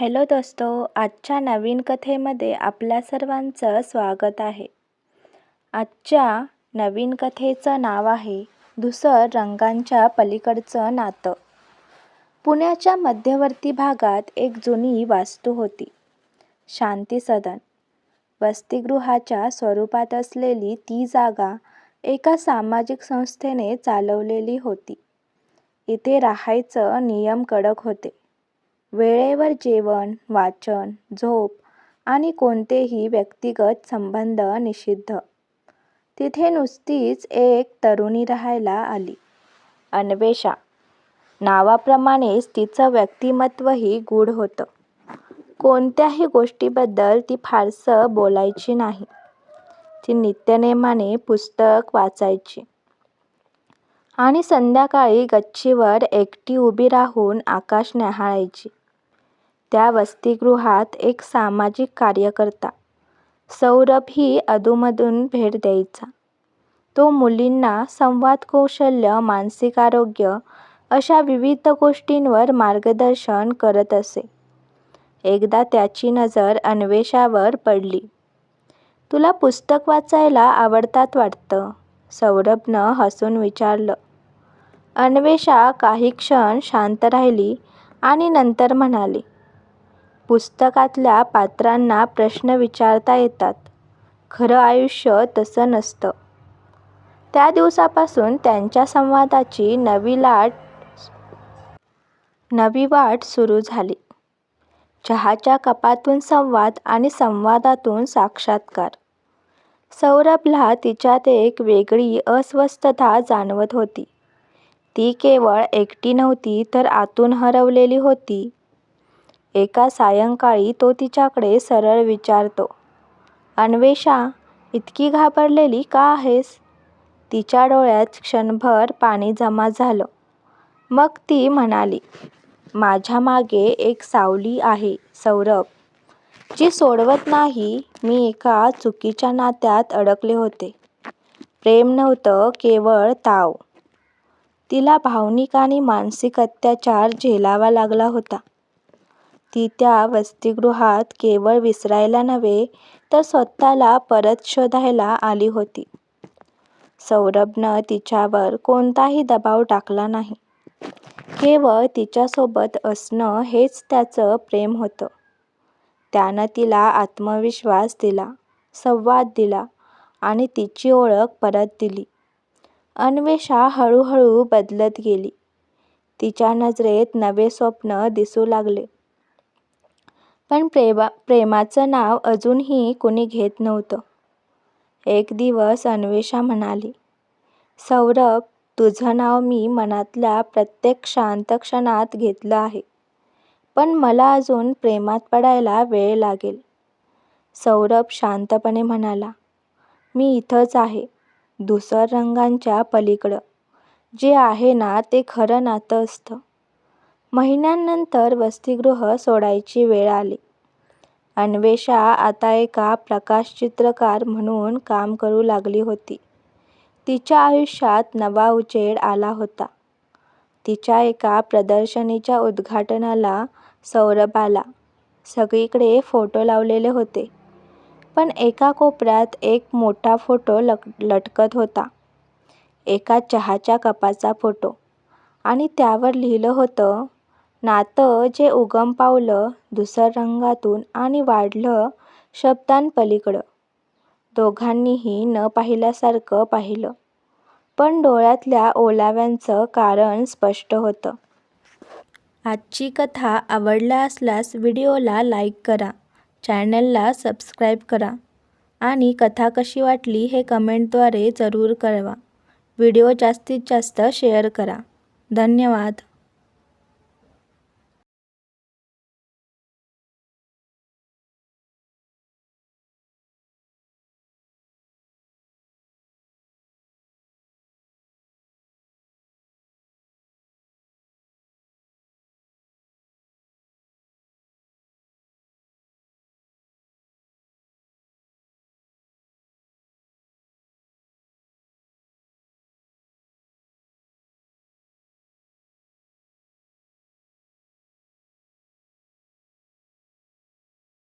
Hello दोस्तो आजच्या नवीन कथेमध्ये आपल्या सर्वांचं स्वागत आहे. आजच्या नवीन कथेचं नाव आहे धुसर रंगांच्या पलीकडचं नातं. पुण्याच्या मध्यवर्ती भागात एक जुनी वास्तू होती. शांती सदन. वसतिगृहाच्या स्वरूपात असलेली ती जागा एका सामाजिक संस्थेने चालवलेली होती. इथे राहायचं नियम कडक होते. वेळेवर जेवण वाचन झोप आणि कोणतेही व्यक्तिगत संबंध निषिद्ध. तिथे नुसतीच एक तरुणी राहायला आली. अन्वेषा. नावाप्रमाणेच तिचं व्यक्तिमत्वही गूढ होतं. कोणत्याही गोष्टीबद्दल ती फारसं बोलायची नाही. ती नित्यनेमाने पुस्तक वाचायची. आणि संध्याकाळी गच्चीवर एकटी उभी राहून आकाश न्याहाळायची त्या वसतिगृहात एक सामाजिक कार्यकर्ता सौरभही अधूनमधून भेट द्यायचा. तो मुलींना संवाद कौशल्य मानसिक आरोग्य अशा विविध गोष्टींवर मार्गदर्शन करत असे. एकदा त्याची नजर अन्वेषावर पडली. तुला पुस्तक वाचायला आवडतात वाटतं सौरभनं हसून विचारलं. अन्वेषा काही क्षण शांत राहिली आणि नंतर म्हणाली पुस्तकातल्या पात्रांना प्रश्न विचारता येतात. खरं आयुष्य तसं नसतं. त्या दिवसापासून त्यांच्या संवादाची नवी लाट नवी वाट सुरू झाली. चहाच्या कपातून संवाद आणि संवादातून साक्षात्कार. सौरभला तिच्यात एक वेगळी अस्वस्थता जाणवत होती. ती केवळ एकटी नव्हती तर आतून हरवलेली होती. एका सायंकाळी तो तिच्याकडे सरळ विचारतो अन्वेषा इतकी घाबरलेली का आहेस? तिच्या डोळ्यात क्षणभर पाणी जमा झालं. मग ती म्हणाली माझ्या मागे एक सावली आहे सौरभ. जी सोडवत नाही मी एका चुकीच्या नात्यात अडकले होते. प्रेम नव्हतं केवळ ताव. तिला भावनिक आणि मानसिक अत्याचार झेलावा लागला होता. ती त्या वसतिगृहात केवळ विसरायला नव्हे तर स्वतःला परत शोधायला आली होती. सौरभनं तिच्यावर कोणताही दबाव टाकला नाही. केवळ तिच्यासोबत असणं हेच त्याचं प्रेम होतं. त्यानं तिला आत्मविश्वास दिला संवाद दिला आणि तिची ओळख परत दिली. अन्वेषा हळूहळू बदलत गेली. तिच्या नजरेत नवे स्वप्न दिसू लागले. पण प्रेमा प्रेमाचं नाव अजूनही कुणी घेत नव्हतं. एक दिवस अन्वेषा म्हणाली सौरभ तुझं नाव मी मनातल्या प्रत्येक शांत क्षणात घेतलं आहे पण मला अजून प्रेमात पडायला वेळ लागेल. सौरभ शांतपणे म्हणाला मी इथंच आहे धुसर रंगांच्या पलीकडं. जे आहे ना ते खरं नातं असतं. महिन्यांनंतर वसतिगृह सोडायची वेळ आली. अन्वेषा आता एका प्रकाशचित्रकार म्हणून काम करू लागली होती. तिच्या आयुष्यात नवा उजेड आला होता. तिच्या एका प्रदर्शनीच्या उद्घाटनाला सौरभ आला. सगळीकडे फोटो लावलेले होते. पण एका कोपऱ्यात एक मोठा फोटो लक लटकत होता. एका चहाच्या कपाचा फोटो. आणि त्यावर लिहिलं होतं नातं जे उगम पावलं धुसर रंगातून आणि वाढलं शब्दांपलीकडं. दोघांनीही न पाहिल्यासारखं पाहिलं. पण डोळ्यातल्या ओलाव्यांचं कारण स्पष्ट होतं. आजची कथा आवडला असल्यास व्हिडिओला लाईक करा चॅनलला सबस्क्राईब करा आणि कथा कशी वाटली हे कमेंटद्वारे जरूर कळवा. व्हिडिओ जास्तीत जास्त शेअर करा. धन्यवाद.